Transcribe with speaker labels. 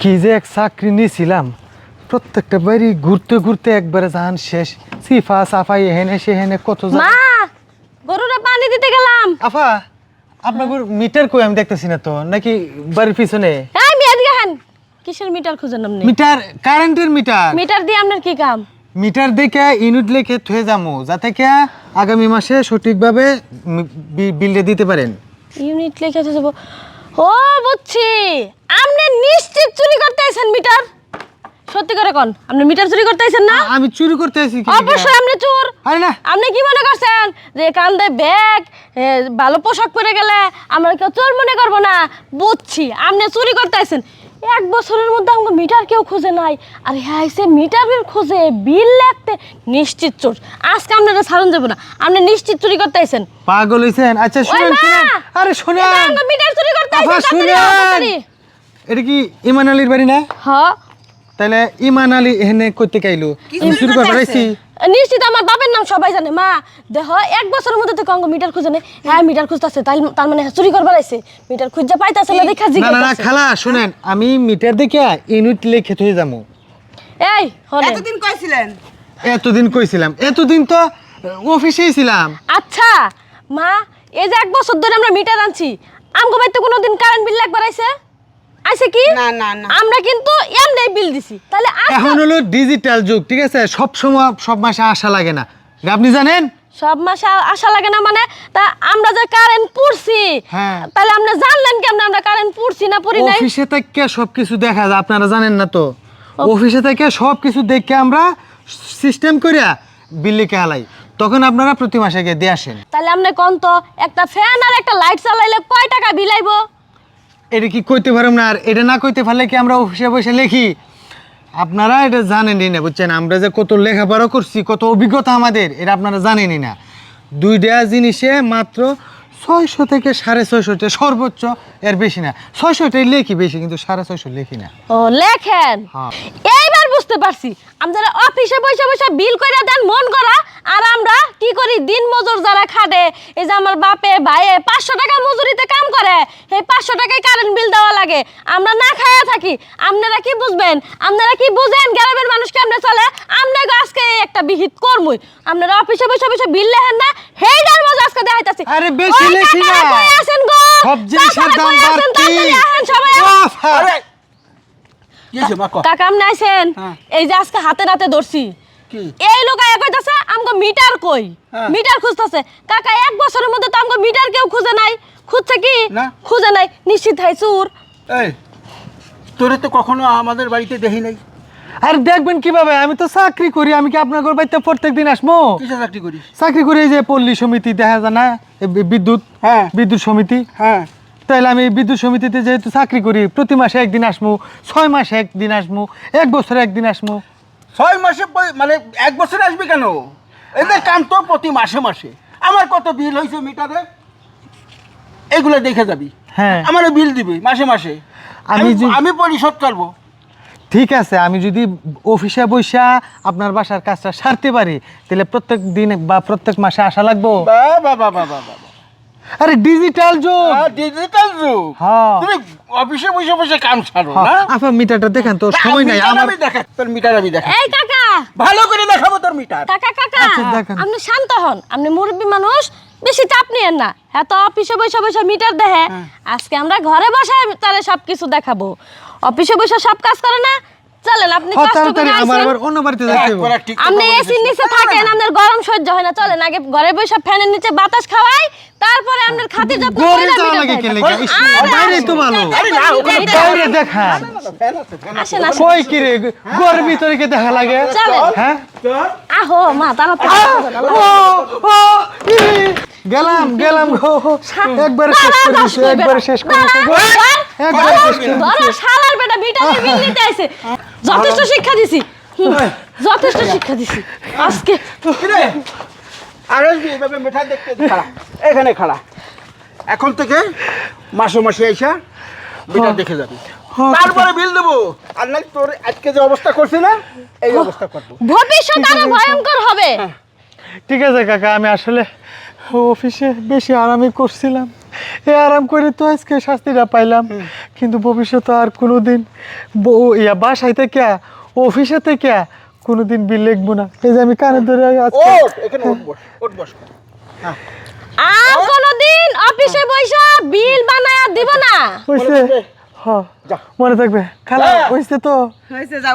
Speaker 1: কি যে এক চাকরি নিয়েছিলাম প্রত্যেকটা বাড়ি ঘুরতে ঘুরতে একবারে জাহান শেষ। সিফা সাফাই এহেনে সেহেনে কত যা-
Speaker 2: মা গরুরে পানি দিতে গেলাম।
Speaker 1: আফা আপনার মিটার কই আমি দেখতেছি না তো? নাকি বাড়ির পিছনে?
Speaker 2: এই কিসের মিটার খুঁজেন আপনি?
Speaker 1: মিটার কারেন্টের মিটার।
Speaker 2: মিটার দিয়ে আপনার কি কাম?
Speaker 1: মিটার দেখে ইউনিট লেখে থয়ে যাব যাতে কে আগামী মাসে সঠিকভাবে বিলটা দিতে পারেন।
Speaker 2: ইউনিট লিখে যাব। ও বুঝছি। আপনি নিশ্চিত চুরি করতে আইছেন মিটার? সত্যি করে কোন আপনি মিটার চুরি করতে আইছেন না?
Speaker 1: আমি চুরি করতে কি
Speaker 2: অবশ্যই আপনি চোর।
Speaker 1: আরে না।
Speaker 2: আপনি কি মনে করছেন যে কান্দে ব্যাগ ভালো পোশাক পরে গেলে আমরা কেউ চোর মনে করব না? বুঝছি আপনি চুরি করতে আইছেন। এক বছরের মধ্যে আমাকে মিটার কেউ খুঁজে নাই। আর হ্যাঁ সে মিটারের খুঁজে বিল লাগতে নিশ্চিত চোর। আজকে আপনারা ছাড়ন যাব না। আপনি নিশ্চিত চুরি করতে আইছেন।
Speaker 1: পাগল হইছেন। আচ্ছা শুনেন আরে শুনেন।
Speaker 2: মিটার চুরি করতে আইছেন
Speaker 1: শুনেন। এটা কি ইমান আলীর বাড়ি না?
Speaker 2: হ্যাঁ।
Speaker 1: তাহলে ইমান আলী এখানে করতে কাইলো? আমি চুরি করতে পারছি
Speaker 2: নিশ্চিত আমার বাপের নাম সবাই জানে। মা দেখ এক বছরের মধ্যে থেকে অঙ্গ মিটার খুঁজে নেই হ্যাঁ মিটার খুঁজতেছে তাই তার মানে হ্যাঁ চুরি করবার আইছে। মিটার খুঁজে পাইতাছে না দেখা
Speaker 1: না না না খালা শুনেন আমি মিটার দেখে ইউনিট লিখে থয়ে যাব।
Speaker 2: এই হলে
Speaker 3: এতদিন কইছিলেন?
Speaker 1: এতদিন কইছিলাম। এতদিন তো অফিসেই ছিলাম।
Speaker 2: আচ্ছা মা এই যে এক বছর ধরে আমরা মিটার আনছি আমগো বাড়িতে কোনোদিন কারেন্ট বিল একবার আইছে? কি?
Speaker 3: না, না, না।
Speaker 2: আমরা কিন্তু এমনি বিল দিছি। তাহলে
Speaker 1: এখন হলো ডিজিটাল যুগ ঠিক আছে? সব সময় সব মাসে আসা লাগে না। আপনি জানেন?
Speaker 2: সব মাসে আশা লাগে না মানে তা আমরা যে কারেন্ট পুড়ছি
Speaker 1: হ্যাঁ।
Speaker 2: তাহলে আপনি জানলেন কেমন আমরা কারেন্ট পুড়ছি না পুরি নাই?
Speaker 1: অফিসে থেকে সব কিছু দেখা যায় আপনারা জানেন না তো। অফিসে থেকে সব কিছু দেখে আমরা সিস্টেম করিয়া বিল্লিকে হালাই। তখন আপনারা প্রতি মাসে গিয়ে দিয়ে আসেন।
Speaker 2: তাহলে আপনি কোন তো একটা ফ্যান আর একটা লাইট চালাইলে কয় টাকা বিল আইবো?
Speaker 1: এটা কি কইতে পারব না? আর এটা না কইতে পারলে কি আমরা অফিসে বসে লিখি? আপনারা এটা জানেনই না বুঝছেন? আমরা যে কত লেখাপড়া করছি কত অভিজ্ঞতা আমাদের এটা আপনারা জানেনই না। দুইটা জিনিসে মাত্র ছয়শো থেকে সাড়ে ছয়শোটা সর্বোচ্চ এর বেশি না। ছয়শোটাই লেখি বেশি কিন্তু সাড়ে ছয়শো লেখি না।
Speaker 2: ও লেখেন?
Speaker 1: হ্যাঁ।
Speaker 2: এইবার বুঝতে পারছি। আমরা অফিসে বসে বসে বিল কইরা দেন মন করা আর আমরা কি করি? দিন মজুর যারা খাটে এই যে আমার বাপে ভাইয়ে পাঁচশো টাকা মজুরিতে কাম করে এই পাঁচশো টাকায় কারেন্ট বিল দেওয়া লাগে। আমরা না খায়া থাকি। আপনারা কি বুঝবেন? আপনারা কি বুঝেন গ্রামের মানুষ কেমনে চলে? আপনাকে আজকে একটা বিহিত করমুই। আপনারা অফিসে বসে বসে বিল লেখেন না হেইডার মজা আজকে দেখাইতাছি।
Speaker 1: আরে বেশি লেখি না।
Speaker 2: আছেন গো?
Speaker 1: সব জিনিসের দাম বাড়তি।
Speaker 2: সবাই
Speaker 3: আরে
Speaker 2: কাকা আপনি
Speaker 3: হ্যাঁ।
Speaker 2: এই যে আজকে হাতে নাতে ধরছি। এই লোক আয়া কইতাছে আমগো মিটার কই?
Speaker 3: হ্যাঁ।
Speaker 2: মিটার খুঁজতাছে। কাকা এক বছরের মধ্যে তো আমগো মিটার কেউ খুঁজে নাই। খুঁজছে কি?
Speaker 3: না।
Speaker 2: খুঁজে নাই। নিশ্চিত হাই চুর।
Speaker 3: এই তোরে তো কখনো আমাদের বাড়িতে দেখি নাই।
Speaker 1: আর দেখবেন কীভাবে? আমি তো চাকরি করি আমি কি আপনার ঘর বাড়িতে প্রত্যেক দিন আসব?
Speaker 3: চাকরি করিস?
Speaker 1: চাকরি করি এই যে পল্লী সমিতি দেখা যায় না? এই বিদ্যুৎ
Speaker 3: হ্যাঁ।
Speaker 1: বিদ্যুৎ সমিতি।
Speaker 3: হ্যাঁ।
Speaker 1: তাহলে আমি বিদ্যুৎ সমিতিতে যেহেতু চাকরি করি প্রতি মাসে একদিন আসব ছয় মাসে একদিন আসব এক বছরে একদিন আসব।
Speaker 3: ছয় মাসে মানে এক বছর আসবি কেন? এদের কাম তো প্রতি মাসে মাসে। আমার কত বিল হয়েছে মিটারে? এগুলো দেখে যাবি।
Speaker 1: হ্যাঁ।
Speaker 3: আমার বিল দিবি মাসে মাসে।
Speaker 1: আমি
Speaker 3: আমি পরিশোধ করব।
Speaker 1: ঠিক আছে আমি যদি অফিসে বসা আপনার বাসার কাজটা সারতে পারি তাহলে প্রত্যেক দিন বা প্রত্যেক মাসে আসা লাগবো?
Speaker 3: বা বা বা বা বা বা।
Speaker 1: আরে ডিজিটাল যুগ।
Speaker 3: ডিজিটাল যুগ।
Speaker 1: হ্যাঁ।
Speaker 3: তুমি অফিসে বসে বসে কাম না
Speaker 1: হ্যাঁ, আপা মিটারটা দেখেন তো সময় নাই। আমার
Speaker 3: আমি দেখা তোর মিটার আমি দেখা
Speaker 2: এই কাকা।
Speaker 3: ভালো করে দেখাবো তোর মিটার।
Speaker 2: কাকা কাকা
Speaker 1: আচ্ছা, দেখান।
Speaker 2: আপনি শান্ত হন। আপনি মুরব্বী মানুষ বেশি চাপ নিয়েন না। এত অফিসে বসে বসে মিটার দেখে
Speaker 1: হ্যাঁ।
Speaker 2: আজকে আমরা ঘরে বসে তাহলে সব কিছু দেখাবো। অফিসে বসে সব কাজ করে না? চলেন আপনি
Speaker 1: হ্যাঁ,
Speaker 2: কষ্ট করে
Speaker 1: আমার আবার অন্য বাড়িতে যাইতে হবে।
Speaker 2: আপনি। এসির নিচে থাকেন আপনার গরম সহ্য হয় না। চলেন আগে ঘরে বসে ফ্যানের নিচে বাতাস খাওয়াই তারপরে
Speaker 1: যাওয়া লাগে
Speaker 2: দেখাই।
Speaker 1: কেন লেগে? ইস, তো ভালো।
Speaker 3: আরে না, ওখানে
Speaker 1: বাইরে
Speaker 3: আছে।
Speaker 2: আসেন আসেন।
Speaker 1: কই কি রে? ভিতরে কি দেখা লাগে? হ্যাঁ?
Speaker 3: তোর?
Speaker 2: আহো মা তাড়াতাড়ি
Speaker 1: ও, ও, গেলাম গেলাম গো। একবারে শেষ করে দিছে একবারে শেষ করে দিছে। গো একবারে শেষ করে দিছে।
Speaker 2: শালার বেটা ভিটামিন বিল নিতে আইছে। যথেষ্ট শিক্ষা দিছি। হুম, যথেষ্ট শিক্ষা দিছি। আজকে?
Speaker 3: আর আসবি এভাবে মিঠাই দেখতে খাড়া। এখানে খাড়া। এখন থেকে মাসে মাসে এসে বিটা হ্যাঁ। দেখে যাবি।
Speaker 1: হ্যাঁ,
Speaker 3: তারপরে বিল দেবো। আর নাই তোর আজকে যে অবস্থা করছি না এই হ্যাঁ। অবস্থা করব।
Speaker 2: ভবিষ্যৎ আরও ভয়ঙ্কর হবে।
Speaker 1: ঠিক আছে কাকা আমি আসলে অফিসে বেশি আরামই করছিলাম। এ আরাম করে তো আজকে শাস্তিটা পাইলাম। কিন্তু ভবিষ্যতে আর কোনো দিন বউ ইয়া বাসায় থেকে অফিসে থেকে কোনো দিন বিল লিখব না। এই যে আমি কানে ধরে
Speaker 3: আছি
Speaker 1: ও
Speaker 3: এখানে ওঠ বস ওঠ বস।
Speaker 2: হইব না?
Speaker 1: হইছে।
Speaker 3: হ্যাঁ
Speaker 1: মনে থাকবে। খালা হইছে তো।
Speaker 2: হইছে
Speaker 3: যা।